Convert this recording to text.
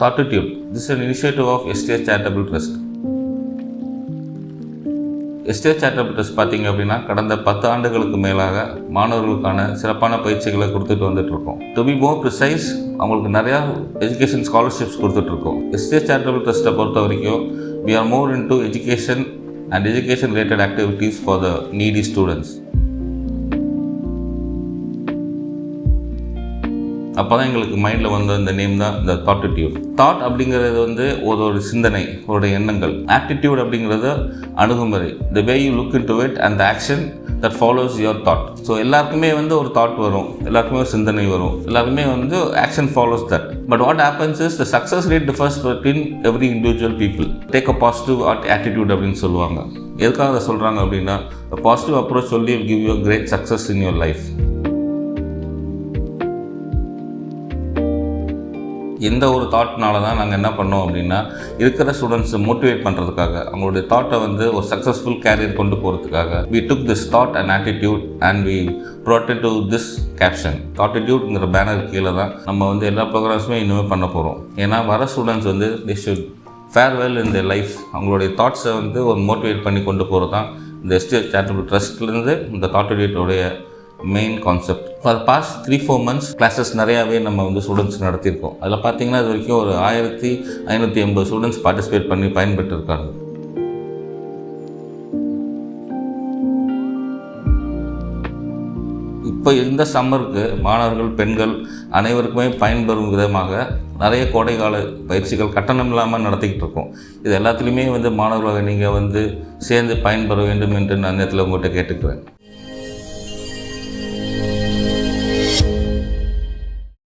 Thoughtitude. This is an initiative of STS charitable trust STS charitable trust பார்த்தீங்க அப்படின்னா கடந்த பத்து ஆண்டுகளுக்கு மேலாக மாணவர்களுக்கான சிறப்பான பயிற்சிகளை கொடுத்துட்டு வந்துட்டு இருக்கோம். டு பி மோர் ப்ரிசைஸ் அவங்களுக்கு நிறையா எஜுகேஷன் ஸ்காலர்ஷிப்ஸ் கொடுத்துட்ருக்கோம் எஸ்டிஎஸ் சேரிட்டபிள் ட்ரஸ்ட்டை பொறுத்த வரைக்கும் we are more into education and education related activities for the needy students அப்போ தான் எங்களுக்கு மைண்டில் வந்த இந்த நேம் தான் இந்த தாட்டிடியூட் தாட் அப்படிங்கிறது வந்து ஒரு ஒரு சிந்தனை ஒரு எண்ணங்கள். ஆட்டிடியூட் அப்படிங்கிறது அணுகுமுறை. The way you look into it and action that follows your thought so எல்லாருக்குமே வந்து ஒரு தாட் வரும். எல்லாருக்குமே ஒரு சிந்தனை வரும். எல்லாருக்குமே வந்து action follows that but what happens is the success rate differs between every individual people take a positive attitude அப்படின்னு சொல்லுவாங்க. எதுக்காக அதை சொல்கிறாங்க அப்படின்னா பாசிட்டிவ் அப்ரோச் சொல்லி give you great success in your life இந்த ஒரு தாட்னால தான் நாங்கள் என்ன பண்ணோம் அப்படின்னா இருக்கிற ஸ்டூடெண்ட்ஸை மோட்டிவேட் பண்ணுறதுக்காக அவங்களுடைய தாட்டை வந்து ஒரு சக்ஸஸ்ஃபுல் கேரியர் கொண்டு போகிறதுக்காக we took this thought and attitude and we brought to this caption தாட்டிடியூட்ங்கிற banner கீழே தான் நம்ம வந்து எல்லா ப்ரோக்ராம்ஸுமே இனிமேல் பண்ண போகிறோம் ஏன்னா வர ஸ்டூடெண்ட்ஸ் வந்து they should fare well in life அவங்களுடைய தாட்ஸை வந்து ஒரு மோட்டிவேட் பண்ணி கொண்டு போகிறது தான் இந்த எஸ்டிஎஸ் சேரிட்டபிள் ட்ரஸ்ட்லேருந்து இந்த தாட்டிடியூட்டோடைய main concept for past three four months classes நிறையாவே நம்ம வந்து ஸ்டூடெண்ட்ஸ் நடத்தியிருக்கோம். அதில் பார்த்தீங்கன்னா இது வரைக்கும் ஒரு ஆயிரத்தி ஐநூற்றி எண்பது ஸ்டூடெண்ட்ஸ் பார்ட்டிசிபேட் பண்ணி பயன்பெற்றிருக்காங்க. இப்போ இந்த சம்மருக்கு மாணவர்கள் பெண்கள் அனைவருக்குமே பயன்பெறும் விதமாக நிறைய கோடைக்கால பயிற்சிகள் கட்டணம் இல்லாமல் நடத்திக்கிட்டு இருக்கோம். இது எல்லாத்துலேயுமே வந்து மாணவர்களை நீங்கள் வந்து சேர்ந்து பயன்பெற வேண்டும் என்று நான் நேரத்தில் உங்கள்கிட்ட கேட்டுக்கிறேன்.